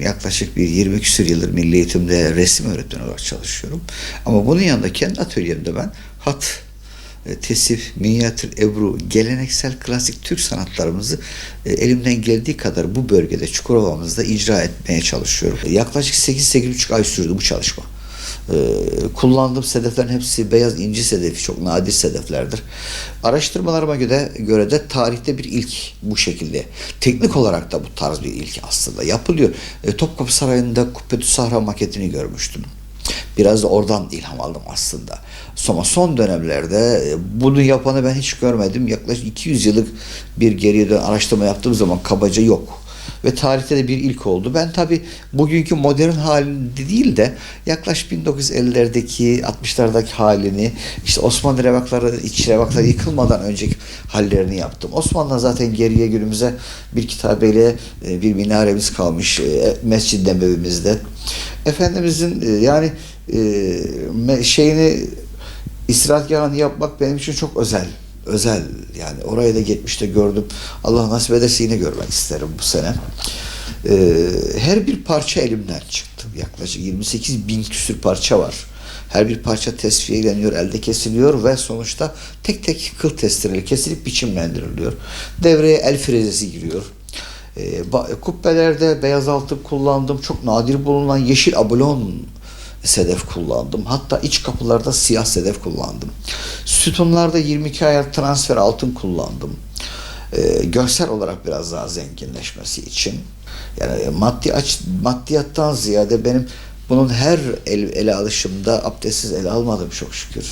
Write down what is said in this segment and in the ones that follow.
Yaklaşık bir 20 küsur yıldır milli eğitimde resim öğretmeni olarak çalışıyorum. Ama bunun yanında kendi atölyemde ben hat, e, tesif, minyatür, ebru, geleneksel klasik Türk sanatlarımızı e, elimden geldiği kadar bu bölgede Çukurova'mızda icra etmeye çalışıyorum. Yaklaşık 8-8,5 ay sürdü bu çalışma. Ee, kullandığım sedeflerin hepsi beyaz inci sedefi, çok nadir sedeflerdir. Araştırmalarıma göre, göre de tarihte bir ilk bu şekilde. Teknik olarak da bu tarz bir ilk aslında yapılıyor. E, Topkapı Sarayı'nda Kubbetü Sahra maketini görmüştüm. Biraz da oradan ilham aldım aslında. Ama son dönemlerde e, bunu yapanı ben hiç görmedim. Yaklaşık 200 yıllık bir geriye dön araştırma yaptığım zaman kabaca yok. Ve tarihte de bir ilk oldu. Ben tabi bugünkü modern halinde değil de yaklaşık 1950'lerdeki 60'lardaki halini işte Osmanlı revakları, iç revakları yıkılmadan önceki hallerini yaptım. Osmanlı'dan zaten geriye günümüze bir kitabeyle e, bir minaremiz kalmış e, Mescid-i Nebevimizde. Efendimizin e, yani şeyini istirahatgahını yapmak benim için çok özel özel yani oraya da gitmişte gördüm. Allah nasip ederse yine görmek isterim bu sene. Ee, her bir parça elimden çıktı. Yaklaşık 28 bin küsür parça var. Her bir parça tesfiyeleniyor, elde kesiliyor ve sonuçta tek tek kıl testireyle kesilip biçimlendiriliyor. Devreye el frezesi giriyor. Ee, kubbelerde beyaz altın kullandım. Çok nadir bulunan yeşil ablon sedef kullandım. Hatta iç kapılarda siyah sedef kullandım. Sütunlarda 22 ayar transfer altın kullandım. Ee, görsel olarak biraz daha zenginleşmesi için. Yani maddi aç, maddiyattan ziyade benim bunun her el, ele alışımda abdestsiz ele almadım çok şükür.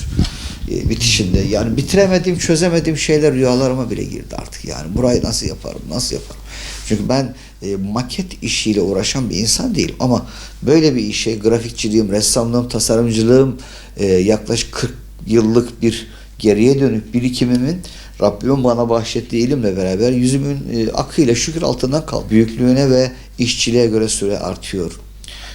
E, bitişinde yani bitiremediğim, çözemediğim şeyler rüyalarıma bile girdi artık. Yani burayı nasıl yaparım, nasıl yaparım? Çünkü ben e, maket işiyle uğraşan bir insan değilim ama böyle bir işe grafikçiliğim, ressamlığım, tasarımcılığım e, yaklaşık 40 yıllık bir geriye dönük birikimimin Rabbimin bana bahşettiği ilimle beraber yüzümün e, akıyla şükür altından kal. Büyüklüğüne ve işçiliğe göre süre artıyor.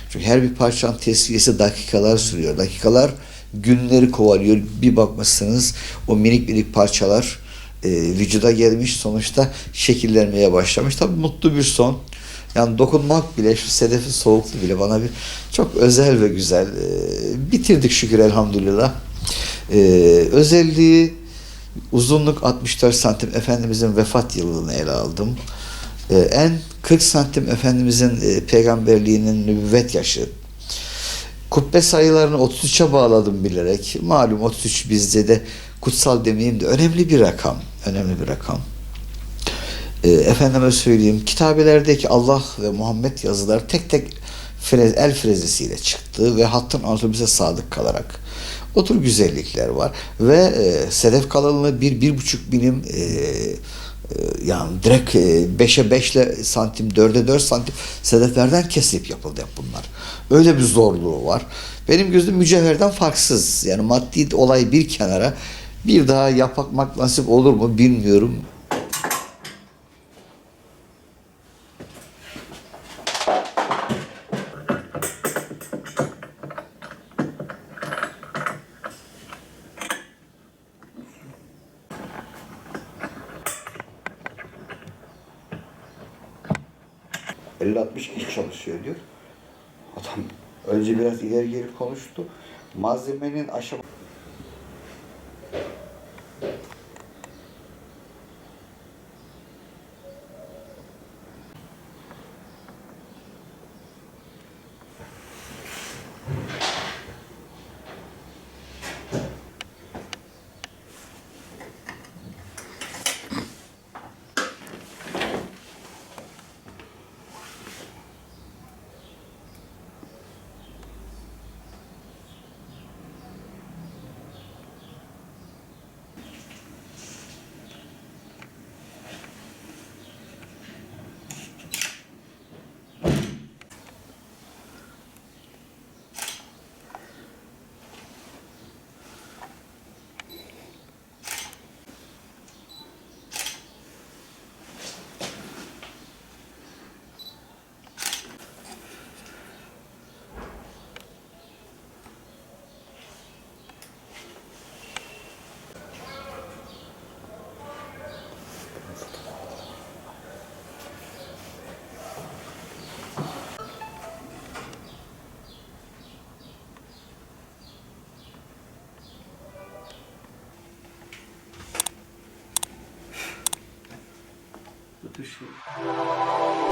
Çünkü her bir parçanın tesviyesi dakikalar sürüyor. Dakikalar günleri kovalıyor. Bir bakmışsınız o minik minik parçalar e, vücuda gelmiş sonuçta şekillenmeye başlamış. Tabi mutlu bir son. Yani dokunmak bile şu sedefin soğukluğu bile bana bir çok özel ve güzel. E, bitirdik şükür elhamdülillah. E, özelliği uzunluk 64 santim Efendimizin vefat yılını ele aldım. E, en 40 santim Efendimizin e, peygamberliğinin nübüvvet yaşı. Kubbe sayılarını 33'e bağladım bilerek. Malum 33 bizde de kutsal demeyeyim de önemli bir rakam. Önemli bir rakam. E, efendime söyleyeyim kitabelerdeki Allah ve Muhammed yazıları tek tek frez, el frezesiyle çıktı ve hattın anatomisize sadık kalarak o tür güzellikler var ve e, sedef kalınlığı bir, bir buçuk binim e, ee, yani direkt 5'e 5 ile santim 4'e 4 santim sedeflerden kesilip yapıldı hep bunlar. Öyle bir zorluğu var. Benim gözüm mücevherden farksız. Yani maddi olay bir kenara bir daha yapmak nasip olur mu bilmiyorum. 50-60 kişi çalışıyor diyor. Adam önce biraz ileri geri konuştu. Malzemenin aşama to share.